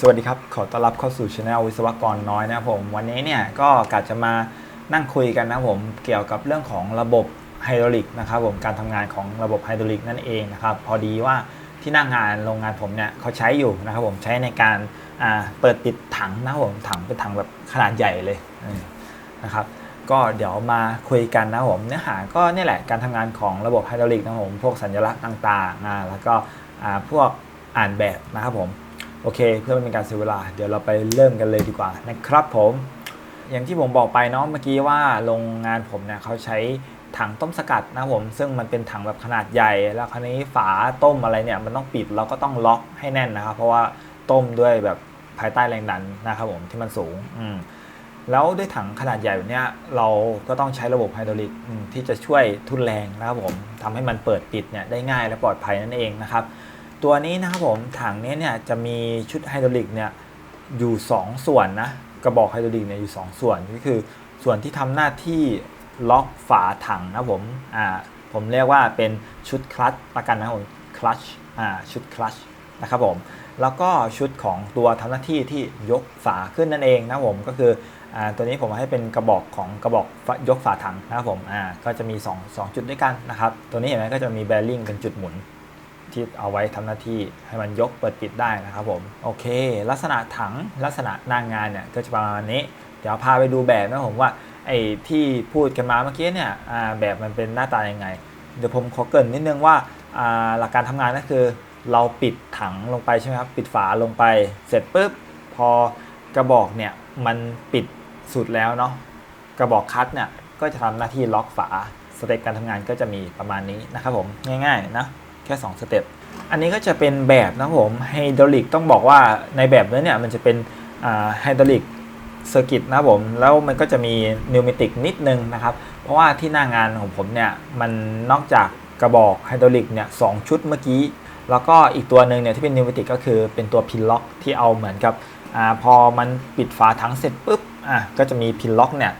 สวัสดีครับ ขอต้อนรับเข้าสู่ช anel วิศวกรน้อยนะครับผม วันนี้เนี่ยก็กะจะมานั่งคุยกันนะครับผมเกี่ยวกับเรื่องของระบบไฮดรอลิกนะครับผมการทำงานของระบบไฮดรอลิกนั่นเองนะครับ พอดีว่าที่หน้างงานโรงงานผมเนี่ยเขาใช้อยู่นะครับผมใช้ในการเปิดปิดถังนะครับผมถังเป็นถังแบบขนาดใหญ่เลยนะครับก็เดี๋ยวมาคุยกันนะครับผมเนื้อหาก็เนี่ยแหละการทำงานของระบบไฮดรอลิกนะครับผมพวกสัญลักษณ์ต่างๆแล้วก็พวกอ่านแบบนะครับผม โอเค เพื่อไม่เป็นการเสียเวลา เดี๋ยวเราไปเริ่มกันเลยดีกว่านะครับผมอย่างที่ผมบอกไปเนาะเมื่อกี้ว่าโรงงานผมเนี่ยเขาใช้ถังต้มสกัดนะครับผม ซึ่งมันเป็นถังแบบขนาดใหญ่ แล้วคราวนี้ฝาต้มอะไรเนี่ยมันต้องปิดเราก็ต้องล็อกให้แน่นนะครับ เพราะว่าต้มด้วยแบบภายใต้แรงดันนะครับผมที่มันสูงอืมแล้วด้วยถังขนาดใหญ่แบบเนี้ยเราก็ต้องใช้ระบบไฮดรอลิกที่จะช่วยทุนแรงนะครับผมทำให้มันเปิดปิดเนี่ยได้ง่ายและปลอดภัยนั่นเองนะครับ ตัวนี้นะครับผมถังนี้เนี่ยจะมีชุดไฮดรอลิกเนี่ยอยู่ 2 ส่วนนะกระบอกไฮดรอลิกเนี่ยอยู่ 2 ส่วนก็คือส่วนที่ทำหน้าที่ล็อกฝาถังนะผมอ่าผมเรียกว่าเป็นชุดคลัตช์ละกันนะผมคลัตช์อ่าชุดคลัตช์นะครับผมแล้วก็ชุดของตัวทำหน้าที่ที่ยกฝาขึ้นนั่นเองนะผมก็คืออ่าตัวนี้ผมให้เป็นกระบอกของกระบอกยกฝาถังนะครับผมอ่าก็จะมี2 2จุดด้วยกันนะครับตัวนี้เห็นไหมก็จะมีแบริ่งเป็นจุดหมุน ที่เอาไว้ทำหน้าที่ให้มันยกเปิดปิดได้นะครับผมโอเค ลักษณะถังลักษณะหนางงานเนี่ยก็จะประมาณนี้ เดี๋ยวพาไปดูแบบนะผมว่าไอ้ที่พูดกันมาเมื่อกี้เนี่ยแบบมันเป็นหน้าตายังไง เดี๋ยวผมขอเกรินนิดนึงว่าหลักการทำงานก็คือ เราปิดถังลงไปใช่ไหมครับปิดฝาลงไปเสร็จปุ๊บพอกระบอกเนี่ยมันปิดสุดแล้วเนาะกระบอกคัดเนี่ยก็จะทำหน้าที่ล็อกฝาสเต็ปการทำงานก็จะมีประมาณนี้นะครับผมง่ายๆนะ แค่ 2 สเต็ปอันนี้ก็จะเป็นแบบนะผมไฮดรอลิกต้องบอกว่าในแบบนี้เนี่ยมันจะเป็นไฮดรอลิกเซอร์กิตนะผมแล้วมันก็จะมีนิวเมติกนิดนึงนะครับ เพราะว่าที่หน้างานของผมเนี่ย มันนอกจากกระบอกไฮดรอลิกเนี่ยสชุดเมื่อกี้ แล้วก็อีกตัวหนึ่งเนี่ยที่เป็นนิวเมติกก็คือเป็นตัวพินล็อกที่เอาเหมือนกับอพอมันปิดฝาถังเสร็จปุ๊บอะก็จะมีพินล็อกเนี่ย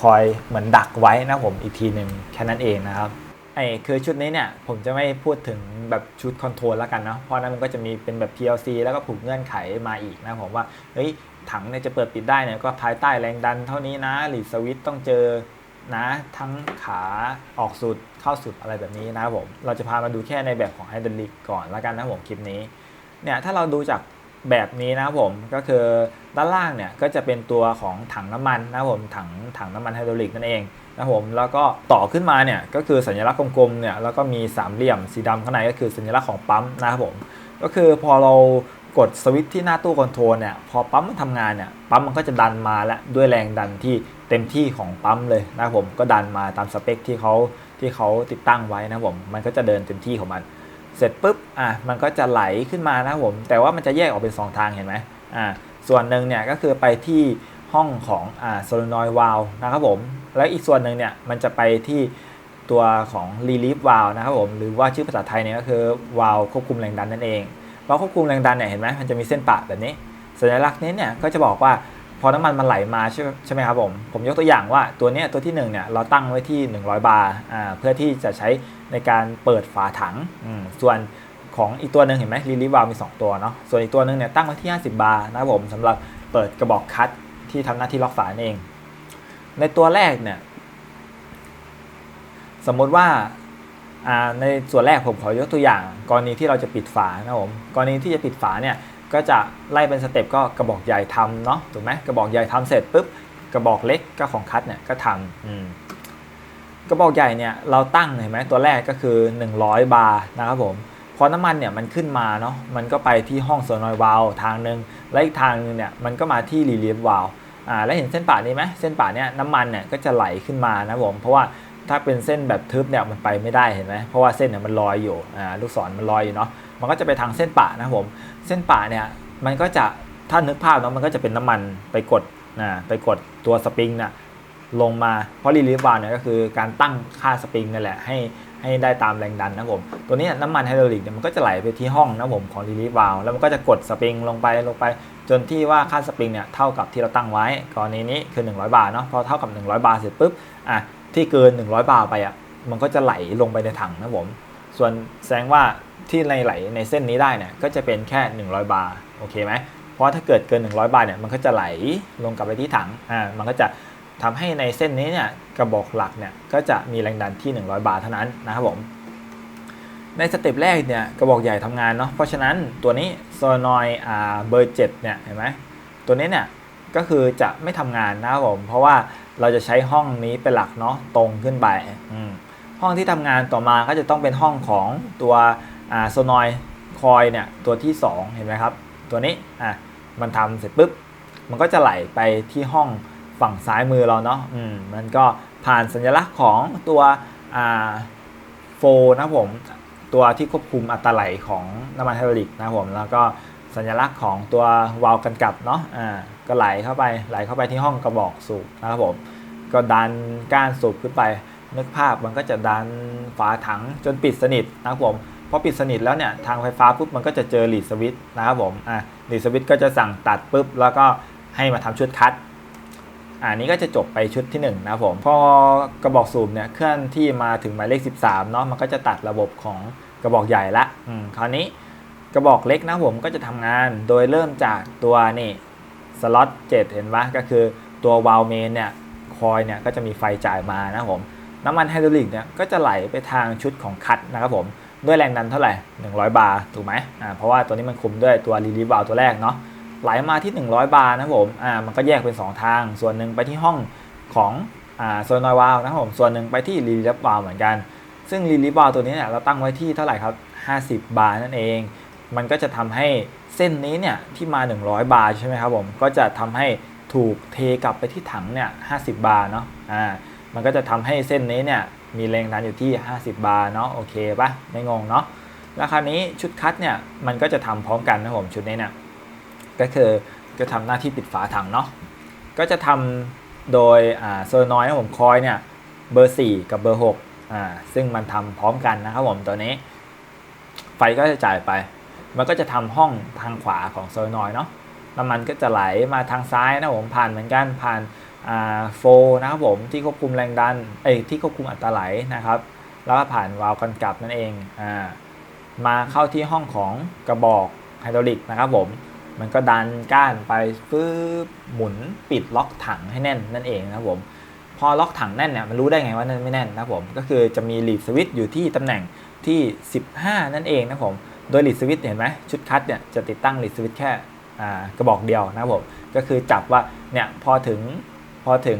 คอยเหมือนดักไว้นะผมอีกทีหนึ่งแค่นั้นเองนะครับ ไอ้คือชุดนี้เนี่ยผมจะไม่พูดถึงแบบชุดคอนโทรลแล้วกันเนาะเพราะนั้นมันก็จะมีเป็นแบบ PLC แล้วก็ผูกเงื่อนไขมาอีกนะผมว่าเฮ้ยถังเนี่ยจะเปิดปิดได้เนี่ยก็ภายใต้แรงดันเท่านี้นะหรือสวิตต้องเจอนะทั้งขาออกสุดเข้าสุดอะไรแบบนี้นะผมเราจะพามาดูแค่ในแบบของไฮดรอลิกก่อนแล้วกันนะผมคลิปนี้เนี่ยถ้าเราดูจากแบบนี้นะผมก็คือ ด้านล่างเนี่ยก็จะเป็นตัวของถังน้ำมันนะครับผมถังถังน้ำมันไฮดรอลิกนั่นเองนะครับผมแล้วก็ต่อขึ้นมาเนี่ยก็คือสัญลักษณ์กลมๆเนี่ยแล้วก็มีสามเหลี่ยมสีดำข้างในก็คือสัญลักษณ์ของปั๊มนะครับผมก็คือพอเรากดสวิตช์ที่หน้าตู้คอนโทรลเนี่ยพอปั๊มมันทำงานเนี่ยปั๊มมันก็จะดันมาและด้วยแรงดันที่เต็มที่ของปั๊มเลยนะครับผมก็ดันมาตามสเปคที่เขาที่เขาติดตั้งไว้นะผมมันก็จะเดินเต็มที่ของมัน เสร็จปุ๊บอะมันก็จะไหลขึ้นมานะผมแต่ว่ามันจะแยกออกเป็น 2 ทางเห็นไหมอ่า ส่วนหนึ่งเนี่ยก็คือไปที่ห้องของอ่าโซลนอยวาลนะครับผม แล้วอีกส่วนหนึ่งเนี่ยมันจะไปที่ตัวของ relief valve นะครับผมหรือว่าชื่อภาษาไทยเนี่ยก็คือ valve ควบคุมแรงดันนั่นเองวาลควบคุมแรงดันเนี่ยเห็นไหมมันจะมีเส้นปะแบบนี้ สัญลักษณ์นี้เนี่ยก็จะบอกว่าพอน้ำมันมันไหลมาใช่ใช่ไหมครับผม ผมยกตัวอย่างว่าตัวเนี้ยตัวที่1เนี่ยเราตั้งไว้ที่ 100 บาร์อ่าเพื่อที่จะใช้ในการเปิดฝาถังอืมส่วน ของอีกตัวหนึ่งเห็นไหม relief valve มี 2 ตัวเนาะส่วนอีกตัวหนึ่งเนี่ยตั้งไว้ที่ 50 บาร์นะครับผมสำหรับเปิดกระบอกคัดที่ทำหน้าที่ล็อกฝาเอง ในตัวแรกเนี่ยสมมติว่าในส่วนแรกผมขอยกตัวอย่าง กรณีที่เราจะปิดฝานะผมกรณีที่จะปิดฝาเนี่ยก็จะไล่เป็นสเต็ปก็กระบอกใหญ่ทำเนาะถูกไหมกระบอกใหญ่ทำเสร็จปุ๊บกระบอกเล็กก็ของคัดเนี่ยก็ทำกระบอกใหญ่เนี่ยเราตั้งเห็นไหมตัวแรกก็คือ 100 บาร์นะครับผม พอน้ำมันเนี่ยมันขึ้นมาเนาะมันก็ไปที่ห้องโซนอยวาลทางหนึ่งและอีกทางนึงเนี่ยมันก็มาที่รีเลฟวาลอ่าแล้วเห็นเส้นป่านี้ไหมเส้นป่าเนี่ยน้ำมันเนี่ยก็จะไหลขึ้นมานะผมเพราะว่าถ้าเป็นเส้นแบบทึบเนี่ยมันไปไม่ได้เห็นไหมเพราะว่าเส้นเนี่ยมันลอยอยู่อ่าลูกศรมันลอยอยู่เนาะมันก็จะไปทางเส้นป่านะผมเส้นป่าเนี่ยมันก็จะถ้านึกภาพเนาะมันก็จะเป็นน้ำมันไปกดนะไปกดตัวสปริงน่ะ ลงมา เพราะรีลีฟวาลเนี่ยก็คือการตั้งค่าสปริงนั่นแหละให้ให้ได้ตามแรงดันนะผมตัวนี้น้ำมันไฮดรอลิกเนี่ยมันก็จะไหลไปที่ห้องนะผมของรีลีฟวาลแล้วมันก็จะกดสปริงลงไปลงไป จนที่ว่าค่าสปริงเนี่ยเท่ากับที่เราตั้งไว้กรณีนี้คือ 100 บาทเนาะพอเท่ากับ 100 บาทเสร็จปุ๊บอะที่เกิน 100 บาทไปอะมันก็จะไหลลงไปในถังนะผมส่วนแสดงว่าที่ในไหลในเส้นนี้ได้เนี่ยก็จะเป็นแค่ 100 บาร์โอเคไหมเพราะถ้าเกิดเกิน 100 บาร์เนี่ยมันก็จะไหลลงกลับไปที่ถังอ่ามันก็จะ ทำให้ในเส้นนี้เนี่ยกระบอกหลักเนี่ยก็จะมีแรงดันที่ 100 บาร์เท่านั้นนะครับผม ในสเต็ปแรกเนี่ยกระบอกใหญ่ทำงานเนาะเพราะฉะนั้นตัวนี้โซนอยอ่าเบอร์7เนี่ยเห็นไหมตัวนี้เนี่ยก็คือจะไม่ทำงานนะครับผม เพราะว่าเราจะใช้ห้องนี้เป็นหลักเนาะตรงขึ้นไปห้องที่ทำงานต่อมาก็จะต้องเป็นห้องของตัวโซนอยคอยเนี่ยตัวที่ 2 เห็นไหมครับ ตัวนี้อะมันทำเสร็จปุ๊บมันก็จะไหลไปที่ห้อง ฝั่งซ้ายมือเราเนาะอืมมันก็ผ่านสัญลักษณ์ของตัวอ่าโฟนะผม ตัวที่ควบคุมอัตราไหลของน้ำมันไฮดรอลิกนะผมแล้วก็สัญลักษณ์ของตัววาล์วกันกลับเนาะอ่าก็ไหลเข้าไปไหลเข้าไปที่ห้องกระบอกสูบนะครับผมก็ดันก้านสูบขึ้นไปนึกภาพมันก็จะดันฝาถังจนปิดสนิทนะครับผมพอปิดสนิทแล้วเนี่ยทางไฟฟ้าปุ๊บมันก็จะเจอหลีดสวิตนะครับผมอ่าลีดสวิตก็จะสั่งตัดปุ๊บแล้วก็ให้มาทำชุดคัด อันนี้ก็จะจบไปชุดที่1นะผม พอกระบอกสูบเนี่ยเคลื่อนที่มาถึงหมายเลข 13เนาะมันก็จะตัดระบบของกระบอกใหญ่ละอืมคราวนี้กระบอกเล็กนะผมก็จะทำงานโดยเริ่มจากตัวนี่สล็อต7เห็นปะก็คือตัววาล์วเมนเนี่ยคอยเนี่ยก็จะมีไฟจ่ายมานะผมน้ำมันไฮดรอลิกเนี่ยก็จะไหลไปทางชุดของคัดนะครับผมด้วยแรงดันเท่าไหร่ 100 บาร์ถูกไหมอ่าเพราะว่าตัวนี้มันคุมด้วยตัวรีลีฟวาล์วตัวแรกเนาะ ไหลมาที่ 100 บาร์นะผมอ่ามันก็แยกเป็น 2 ทาง ส่วนหนึ่งไปที่ห้องของอ่าโซนอยวาลนะครับผมส่วนหนึ่งไปที่รีลิฟวาลเหมือนกัน ซึ่งรีลิฟวาลตัวนี้เนี่ยเราตั้งไว้ที่เท่าไหร่ครับ 50 บาร์นั่นเอง มันก็จะทำให้เส้นนี้เนี่ยที่มา 100 บาร์ใช่ไหมครับผมก็จะทำให้ถูกเทกลับไปที่ถังเนี่ย50 บาร์เนาะอ่ามันก็จะทำให้เส้นนี้เนี่ยมีแรงดันอยู่ที่ 50 บาร์เนาะโอเคปะไม่งงเนาะแล้วคราวนี้ชุดคัดเนี่ยมันก็จะทำพร้อมกันนะผมชุดนี้เนี่ย ก็คือก็ทำหน้าที่ปิดฝาถังเนาะก็จะทำโดยโซลนอยนะผมคอยเนี่ยเบอร์ 4 กับเบอร์6อ่าซึ่งมันทำพร้อมกันนะครับผมตัวนี้ ไฟก็จะจ่ายไป มันก็จะทำห้องทางขวาของโซลนอยเนาะน้ำมันก็จะไหลมาทางซ้ายนะผมผ่านเหมือนกันผ่านโฟนะครับผมที่ควบคุมแรงดันเอ้ที่ควบคุมอัตราไหลนะครับ แล้วก็ผ่านวาล์วกันกลับนั่นเองอ่ามาเข้าที่ห้องของกระบอกไฮดรอลิกนะครับผม มันก็ดันก้านไปฟืบหมุนปิดล็อกถังให้แน่นนั่นเองนะครับผมพอล็อกถังแน่นเนี่ยมันรู้ได้ไงว่านั่นไม่แน่นนะครับผมก็คือจะมีลีดสวิตช์อยู่ที่ตำแหน่งที่ 15 นั่นเองนะครับผมโดยลีดสวิตช์เห็นไหมชุดคัดเนี่ยจะติดตั้งลีดสวิตช์แค่กระบอกเดียวนะครับผมก็คือจับว่าเนี่ยพอถึงพอถึง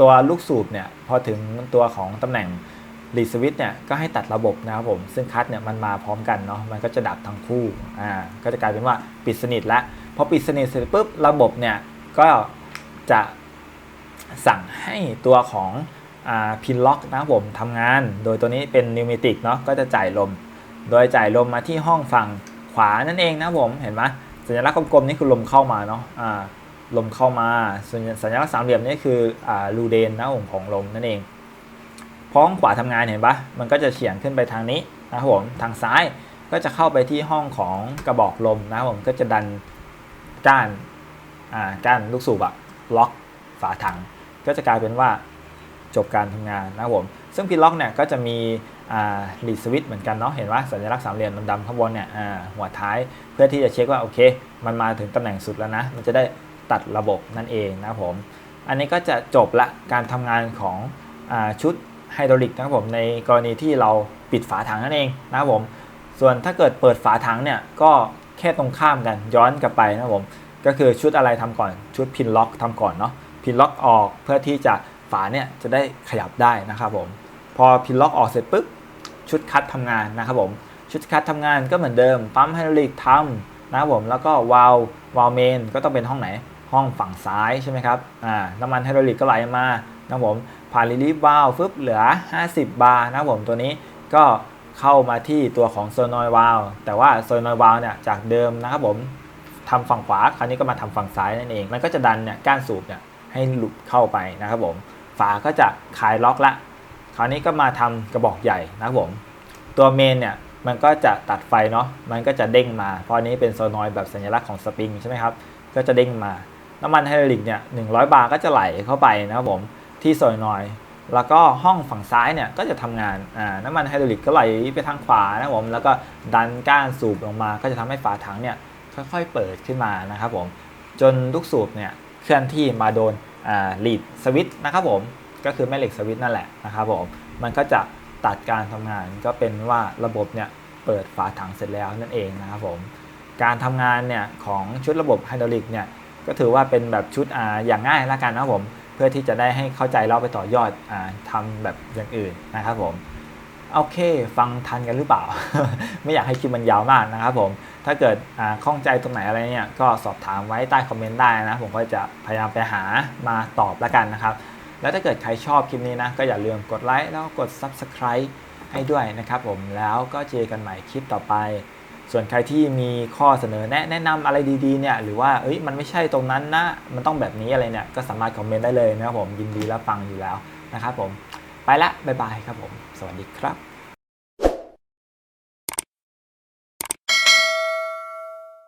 ตัวลูกสูบเนี่ยพอถึงตัวของตำแหน่ง รีสวิตเนี่ยก็ให้ตัดระบบนะครับผมซึ่งคัทเนี่ยมันมาพร้อมกันเนาะมันก็จะดับทั้งคู่อ่าก็จะกลายเป็นว่าปิดสนิทล้วพอปิดสนิทเสร็จปุ๊บระบบเนี่ยก็จะสั่งให้ตัวของพินล็อกนะครับผมทำงาน โดยตัวนี้เป็นนิวเมติกเนาะก็จะจ่ายลม โดยจ่ายลมมาที่ห้องฝั่งขวานั่นเองนะผมเห็นไหมสัญลักษณ์กลมๆนี่คือลมเข้ามาเนาะอ่าลมเข้ามาสัญลักษณ์สามเหลี่ยมนี่คืออ่ารูเดนนะผมของลมนั่นเอง พอห้องขวาทำงานเห็นปะมันก็จะเฉียงขึ้นไปทางนี้นะครับผมทางซ้ายก็จะเข้าไปที่ห้องของกระบอกลมนะครับผมก็จะดันก้านอ่าก้านลูกสูบอะล็อกฝาถัง ก็จะกลายเป็นว่าจบการทำงานนะครับผมซึ่งพิล็อกเนี่ยก็จะมีอ่าลีดสวิตช์เหมือนกันเนาะเห็นว่าสัญลักษณ์สามเหลี่ยมดำๆข้างบนเนี่ยอ่าหัวท้ายเพื่อที่จะเช็คว่าโอเค มันมาถึงตำแหน่งสุดแล้วนะ มันจะได้ตัดระบบนั่นเองนะครับผม อันนี้ก็จะจบละการทำงานของอชุด ไฮดรอลิกนะครับผมในกรณีที่เราปิดฝาถังนั่นเองนะครับผม ส่วนถ้าเกิดเปิดฝาถังเนี่ยก็แค่ตรงข้ามกันย้อนกลับไปนะครับผม ก็คือชุดอะไรทำก่อนชุดพินล็อกทำก่อนเนาะพินล็อกออกเพื่อที่จะฝาเนี่ยจะได้ขยับได้นะครับผม พอพินล็อกออกเสร็จปุ๊บชุดคัดทำงานนะครับผม ชุดคัดทำงานก็เหมือนเดิมปั๊มไฮดรอลิกทำนะครับผมแล้วก็วาล์ววาล์วเมนก็ต้องเป็นห้องไหนห้องฝั่งซ้ายใช่ไหมครับอ่าน้ำมันไฮดรอลิกก็ไหลมานะครับผม ผ่านรีลีฟวาลฟึบเหลือ 50 บาร์นะครับผมตัวนี้ก็เข้ามาที่ตัวของโซนอยวาลแต่ว่าโซนอยวาลเนี่ยจากเดิมนะครับผมทำฝั่งขวาคราวนี้ก็มาทำฝั่งซ้ายนั่นเอง มันก็จะดันเนี่ยก้านสูบเนี่ยให้หลุดเข้าไปนะครับผมฝาก็จะคลายล็อกละ คราวนี้ก็มาทำกระบอกใหญ่นะครับผมตัวเมนเนี่ยมันก็จะตัดไฟเนาะมันก็จะเด้งมา เพราะนี้เป็นโซนอยแบบสัญลักษณ์ของสปริงใช่ไหมครับก็จะเด้งมาน้ำมันไฮดรอลิกเนี่ย100บาร์ก็จะไหลเข้าไปนะครับผม ที่โซนอยแล้วก็ห้องฝั่งซ้ายเนี่ยก็จะทำงานน้ำมันไฮดรอลิกก็ไหลไปทางขวานะครับผมแล้วก็ดันก้านสูบลงมา ก็จะทำให้ฝาถังเนี่ยค่อยๆเปิดขึ้นมานะครับผมจนลูกสูบเนี่ยเคลื่อนที่มาโดนลีดสวิตนะครับผมก็คือแม่เหล็กสวิตนั่นแหละนะครับผมมันก็จะตัดการทำงานก็เป็นว่าระบบเนี่ยเปิดฝาถังเสร็จแล้วนั่นเองนะครับผมการทำงานเนี่ยของชุดระบบไฮดรอลิกเนี่ยก็ถือว่าเป็นแบบชุดอ่าอย่างง่ายละกันนะครับผม เพื่อที่จะได้ให้เข้าใจเราไปต่อยอดอทำแบบอย่างอื่นนะครับผมโอเค ฟังทันกันหรือเปล่า ไม่อยากให้คลิปมันยาวมากนะครับผม ถ้าเกิดข้องใจตรงไหนอะไรเนี่ย ก็สอบถามไว้ใต้คอมเมนต์ได้นะ ผมก็จะพยายามไปหามาตอบแล้วกันนะครับ แล้วถ้าเกิดใครชอบคลิปนี้นะ ก็อย่าลืมกดไลค์แล้วกด Subscribe ให้ด้วยนะครับผม แล้วก็เจอกันใหม่คลิปต่อไป ส่วนใครที่มีข้อเสนอแนะแนะนำอะไรดีๆเนี่ยหรือว่าเอ้ยมันไม่ใช่ตรงนั้นนะมันต้องแบบนี้อะไรเนี่ยก็สามารถคอมเมนต์ได้เลยนะครับผมยินดีรับฟังอยู่แล้วนะครับผมไปละบ๊ายบายครับผม สวัสดีครับ